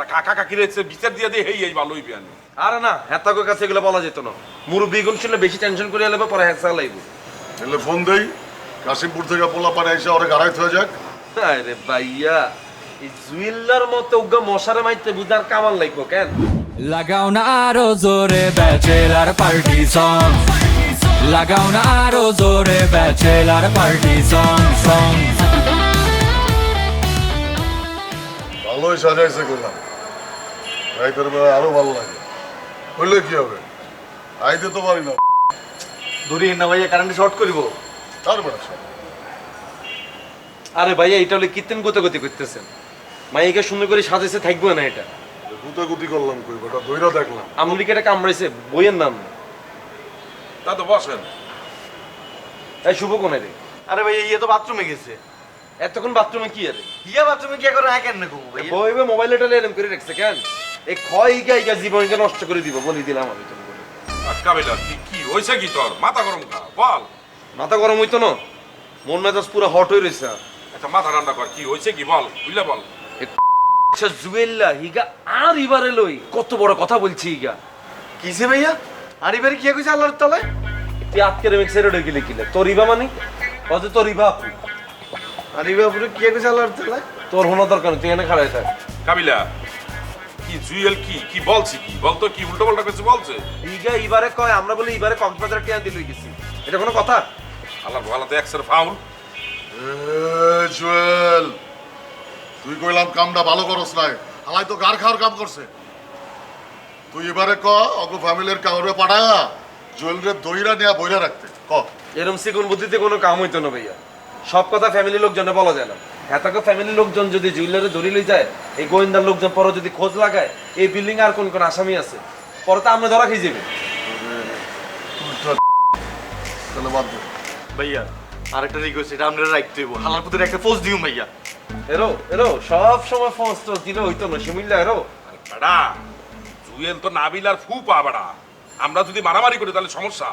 আর কাকা কাকিরে বিচার দিয়ে দিয়ে হেই এই ভালো হইবে আনি আরে না হেতাকোর কাছে এগুলো বলা যেত না। মুরব্বী গুণ শুনলে বেশি টেনশন করে এলে পরে হ্যাঁ লাগব। তাহলে ফোন দেই কাশিমপুর থেকে পোলা পানে এসে ওরে গাড়াইতে হয়ে যাক। আরে ভাইয়া এই জুয়েলার মতো উগা মশারে মাইতে বুঝার কামাল লাগবো কেন? লাগাও না আরও জোরে ব্যাচেলার পার্টি সং লাগাও না আরও জোরে ব্যাচেলার পার্টি সং সং ভালোই সাজাইছে করলাম রাইতের বেলা আরও ভালো লাগে। হইলে কি হবে? আইতে তো পারি না। ধরি না ভাইয়া কারেন্ট শর্ট করিব। তার বেড়া সব আরে ভাইয়া এটা হলে কীর্তন গতি গতি করতেছেন। মাইকে সুন্দর করে সাজাইছে থাকব না এটা। গুতাগুতি করলাম কই বেটা দইরা দেখলাম। আমেরিকাটা কামড়াইছে বইয়ের নাম। তা তো বসেন। এই শুভ কোনে রে। আরে ভাইয়া ইয়ে তো বাথরুমে গেছে। এতক্ষণ বাথরুমে কি আরে? ইয়া বাথরুমে কি করে হ্যাঁ কেন না ঘুমো বইবে মোবাইলটা এরম করে রাখছে কেন? এই ক্ষয় ইগা ইগা জীবনকে নষ্ট করে দিব বলি দিলাম আমি তোমাকে। আর কাবিলা কি কি হয়েছে কি তোর? মাথা গরম খা বল। মাথা গরম হইতো না? মন মেজাজ পুরো হট হয়ে রয়েছে আচ্ছা মাথা ঠান্ডা কর কি হয়েছে কি বল বুঝলে বল। আচ্ছা জুয়েল্লা হিগা আর ইবারে লই কত বড় কথা বলছি হিগা। কিসে ভাইয়া? আর এবারে কি কইছে আল্লাহর তলায়? তুই আজকে রেমিক্স এর ওটা কিলে? তোর ইবা মানে? কত তোর ইবা আপু। আর এবারে কি কইছে আল্লাহর তলায়? তোর হনো দরকার তুই এনে খাড়াই থাক। কাবিলা কি জুয়েল কি? কি বলছি কি? বলতো কি উল্টো পাল্টা কিছু বলছে? হিগা ইবারে কয় আমরা বলে ইবারে কক্সবাজার টিয়া দিলই গেছি এটা কোনো কথা? আল্লাহ ভালো তো একসের ফাউল। জুয়েল তুই কইলাম কামটা ভালো করস নাই। হালাই তো গার খাওয়ার কাম করছে। তুই এবারে ক অগো ফ্যামিলির কাউরে পাঠায়া জুয়েলরে দইরা নিয়া বইরা রাখতে। ক। এরম সিগুন বুদ্ধিতে কোনো কাম হইতো না ভাইয়া। সব কথা ফ্যামিলির লোকজনে বলা যায় না। এতকে ফ্যামিলির লোকজন যদি জুয়েলারে ধরি লই যায় এই গোয়েন্দার লোকজন পরে যদি খোঁজ লাগায় এই বিল্ডিং আর কোন কোন আসামি আছে? পরে তো আমরা ধরা খেয়ে যাবে। তাহলে বাদ ভাইয়া আরেকটা রিকোয়েস্ট এটা আমরা রাখতে হইব হালার পুত্রের একটা দিও ভাইয়া। এরো এরো সব সময় তো দিলে হইতো না শিমিল্লা এরো। বেড়া জুয়েল তো নাবিল আর ফু পা বেড়া। আমরা যদি মারামারি করি তাহলে সমস্যা।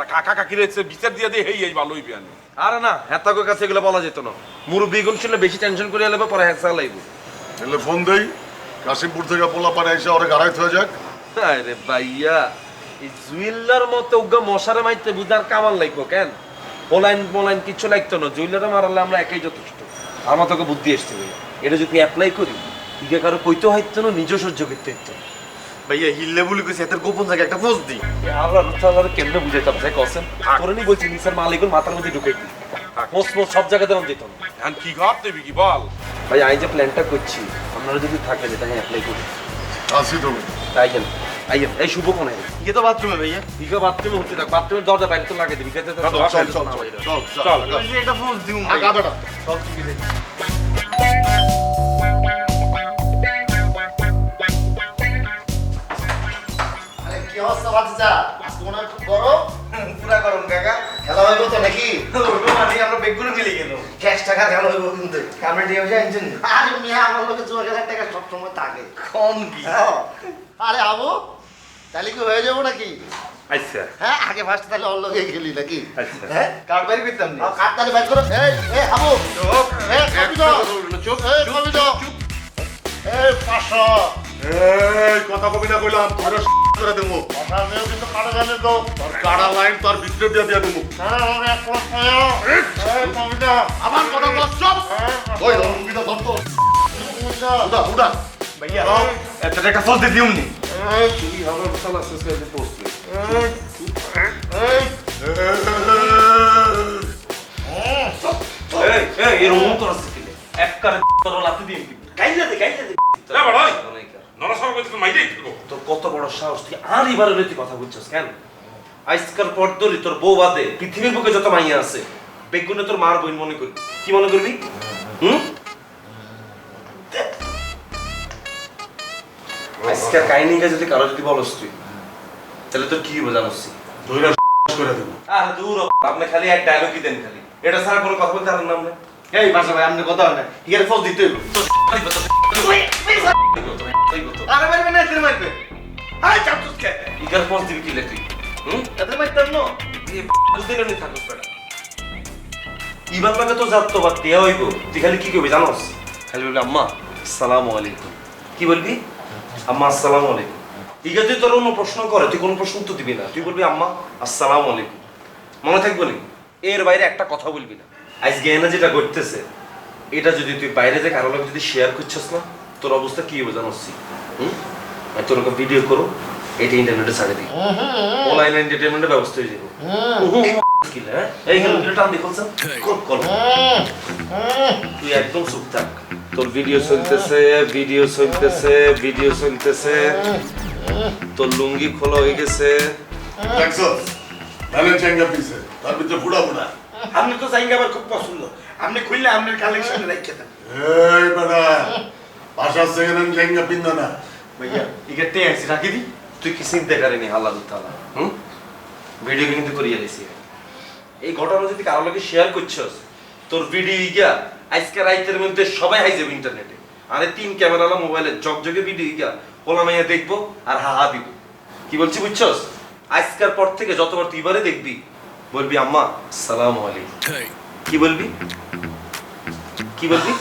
আর কাকা কাকিরে বিচার দিয়ে দিয়ে হেই এই ভালো হইবে আনি আরে না হেতাকোর কাছে এগুলো বলা যেত না। মুরব্বী গুণ শুনলে বেশি টেনশন করে এলে পরে হ্যাঁ লাগবে। তাহলে ফোন দেই কাশিমপুর থেকে পোলা পানে এসে ওরে গাড়াইতে হয়ে যাক। আরে ভাইয়া এই জুয়েলার মতো উগা মশারে মাইতে বুঝার কামাল লাগবো কেন? পোলাইন পোলাইন কিচ্ছু লাগতো না জুয়েলারে মারালে আমরা একাই যথেষ্ট। আমার তোকে বুদ্ধি এসছে ভাইয়া। এটা যদি অ্যাপ্লাই করি ইগে কারও কইতে হইতো না নিজে সহ্য করতে হইতো ভাইয়া হিললে বলে কইছে এত গোপন জায়গায় একটা পোস্ট দি আল্লাহ তাআলা কেমনে বুঝাইতাম যে কসেন তোরে নি বলছি নিসার মালিকুল মাথার মধ্যে ঢুকাই দি মোস্ট মোস্ট সব জায়গাতে আমি দিতাম এখন কি ঘর দেবি কি বল ভাই আমি যে প্ল্যানটা করছি আপনারা যদি থাকে যেটা আমি অ্যাপ্লাই করি আসি তুমি তাই কেন আইয়েন এই শুভ কোন ইয়ে তো বাথরুমে ভাইয়া ইগা বাথরুমে হতে থাক বাথরুমের দরজা বাইরে তো লাগিয়ে দিবি চল, চল চল চল চল চল চল। কইছে একটা পোস্ট দিও আগা বেটা সব ঠিক আছে কি অবস্থা আজকে মনে হয় খুব গরম পুরা গরম কাকা। খেলা হইব তো নাকি? মানে আমরা বেগুন মিলে গেল। ক্যাশ টাকা খেলা হইব কিন্তু। কামড়ে দিয়ে বসে আনছেন আরে মিয়া আমার লোকে জোর খেলার টাকা সবসময় থাকে। কোন কি। আরে আবু তাহলে কি হয়ে যাব নাকি? আচ্ছা। হ্যাঁ আগে ফার্স্ট তাহলে ওর লোকে গেলি নাকি? আচ্ছা। হ্যাঁ? কার বাইরে করতাম না? আর কার তাহলে বাইর করো? এই এই আবু। এই কবি দাও। চুপ এই কবি দাও। এই পাঁচশো। এই কথা কবি না কইলাম তোর করে দেবো কথা মেয়েও কিন্তু কাটা জানে তো তোর কাড়া লাইন তোর ভিতরে দিয়ে দিয়ে দেবো হ্যাঁ আমাকে এক দাও আমার কথা বল চপ ওই রঙ্গিতা ধর তো ভাইয়া এত টাকা পোস্ট দিয়ে দিও নি এই কি হবে মশলা শেষ করে পোস্ট এই এই এই এরকম কিলে এক কারে তোর লাতি দিয়ে দিবি গাইলা দে গাইলা দে নরসর কইতে তো মাইরেই থাকো। তোর কত বড় সাহস তুই আর এবারে কথা বলছিস কেন? আজকাল পর ধরি তোর বউ বাদে পৃথিবীর বুকে যত মাইয়া আছে বেগুনে তোর মার বইন মনে করবি কি মনে করবি? হুম? আজকের কাহিনীকে যদি কারও যদি বলস তুই তাহলে তোর কি করে দেবো। আর দূর আপনি খালি এক ডায়লগই দেন খালি। এটা ছাড়া কোনো কথা বলতে পারেন না আপনি। এই বাসা ভাই আপনি কথা হয় না। পোস্ট দিতে হইব। আরে মারবে না এতে মারবে। আয় চাপতুস কে ইগার পৌঁছ দিবি কি তুই হুম? এতে মারতাম না বুঝতে নি থাকুস বেটা। ইবার লাগে তো যাত তো বাদ দেয়া হইব। তুই খালি কি করবি জানোস? খালি বলবি আম্মা আসসালামু আলাইকুম। কি বলবি? আম্মা আসসালামু আলাইকুম। ইগা তুই তোর অন্য প্রশ্ন করে তুই কোনো প্রশ্ন তো দিবি না। তুই বলবি আম্মা আসসালামু আলাইকুম। মনে থাকব নি? এর বাইরে একটা কথা বলবি না। আজকে এনে যেটা করতেছে এটা যদি তুই বাইরে যে কারও লোক যদি শেয়ার করছিস না তোর অবস্থা কি হবে জানোস হুম? তোর ওকে ভিডিও করো এটা ইন্টারনেটে ছাড়ে দিই অনলাইন এন্টারটেনমেন্টের ব্যবস্থা হয়ে যাবে। কি হ্যাঁ? এই গেল দেখলছ কল তুই একদম চুপ থাক। তোর ভিডিও চলতেছে ভিডিও চলতেছে ভিডিও চলতেছে। তোর লুঙ্গি খোলা হয়ে গেছে। দেখছ? ভ্যালেন্টাইনটা পিছে। তার ভিতরে বুড়া বুড়া আপনি তো জাইঙ্গা আমার খুব পছন্দ। আপনি খুললে আপনার কালেকশন রাখতে দেন। এই বাসার সেকেন্ড হ্যান্ড লেহেঙ্গা পিন্ধো না ভাইয়া ইগেটে আছে রাখি দি তুই কি চিনতে পারিনি আল্লাহ তালা হুম ভিডিও কিন্তু করিয়ে দিছি এই ঘটনা যদি কারও লোকে শেয়ার করছস তোর ভিডিও ইগা আজকে রাইতের মধ্যে সবাই হাই যাবে ইন্টারনেটে আরে তিন ক্যামেরালা মোবাইলে জগজগে ভিডিও ইগা ওলা মাইয়া দেখব আর হা হা দিব কি বলছি বুঝছস আজকের পর থেকে যতবার তুই এবারে দেখবি বলবি আম্মা সালাম আলাইকুম কি বলবি কি বলবি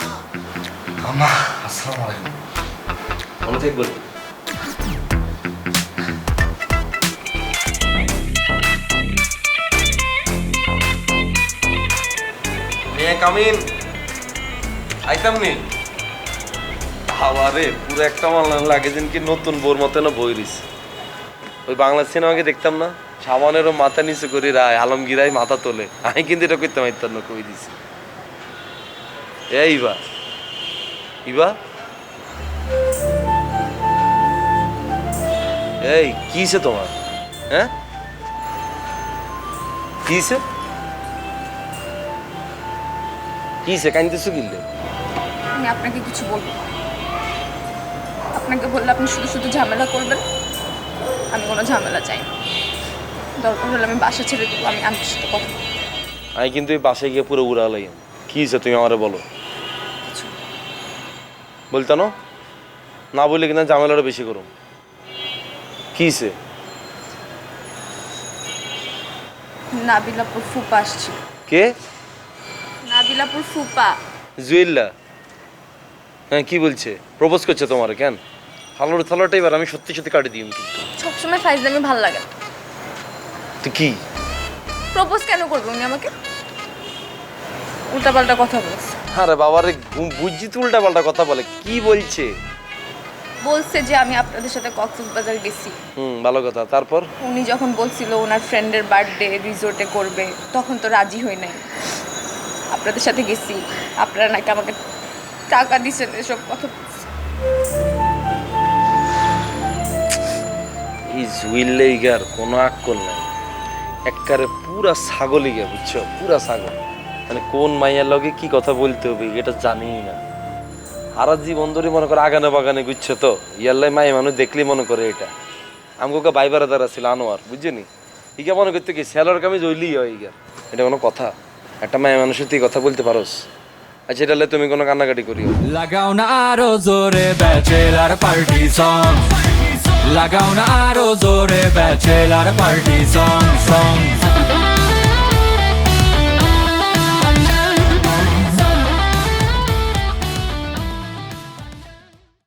আম্মা আসসালামু আলাইকুম। থেকে বলবি মেয়ে কামিন আইতাম নি? আবারে পুরো একটা মাল লাগে যেন কি নতুন বোর মতো না বই দিস ওই বাংলা সিনেমাকে দেখতাম না? সাবানেরও মাথা নিচু করি রায় আলমগীরাই মাথা তোলে। আমি কিন্তু এটা করতে পারতাম না কই দিছি। এই ইবা? এই কিসে তোমার? হ্যাঁ? কিসে কিসে কান্দিছো কিনলে আমি আপনাকে কিছু বলব আপনাকে বললে আপনি শুধু শুধু ঝামেলা করবেন। আমি কোনো ঝামেলা চাই না। দরকার হলে আমি বাসা ছেড়ে দিব আমি আন্টির সাথে কথা আমি কিন্তু এই বাসায় গিয়ে পুরো উড়া উড়ালাই কি তুমি আমারে বলো? বলতো না না বললে কিনা ঝামেলাটা বেশি করো কি হয়েছে নাবিলাপুর ফুপা আসছিল কে? নাবিলাপুর ফুপা। জুয়েল্লা। হ্যাঁ কি বলছে? প্রপোজ করছে তোমার কেন? হালোর থালোটা এবার আমি সত্যি সত্যি কাটি দিই কিন্তু। সবসময় ফাইজলামি ভালো লাগে না। তুই কি? প্রপোজ কেন করবে উনি আমাকে? উল্টাপাল্টা কথা বলছে। আরে বাবারে বুঝছি উল্টা পাল্টা কথা বলে কি বলছে? বলছে যে আমি আপনাদের সাথে কক্সবাজার গেছি। হুম ভালো কথা তারপর? উনি যখন বলছিল ওনার ফ্রেন্ডের বার্থডে রিসোর্টে করবে তখন তো রাজি হই নাই। আপনাদের সাথে গেছি আপনারা নাকি আমাকে টাকা দিচ্ছেন এসব কথা। এই জুইল্লে ইগার কোনো আক্কল নাই। একবারে পুরা ছাগল ইগা বুঝছ? পুরা ছাগল। মানে কোন মাইয়ার লগে কি কথা বলতে হবে? এটা জানি না। আর জীবন ধরে মনে করে আগানে বাগানে গুচ্ছে তো। ইয়াল্লাই মাই মানুষ দেখলে মনে করে এটা। আমাকে বাইবারা দ্বারা ছিল আনোয়ার বুঝছেনি? ইগা মনে করতে কি স্যালোর কামি জইলি হয় ইগা। এটা কোনো কথা। একটা মায়ের মানুষের তুই কথা বলতে পারোস। আচ্ছা এটা তুমি কোনো কান্নাকাটি করিও লাগাও না আরও জোরে ব্যাচেলার পার্টি সং লাগাও না আরও জোরে ব্যাচেলার পার্টি সং সং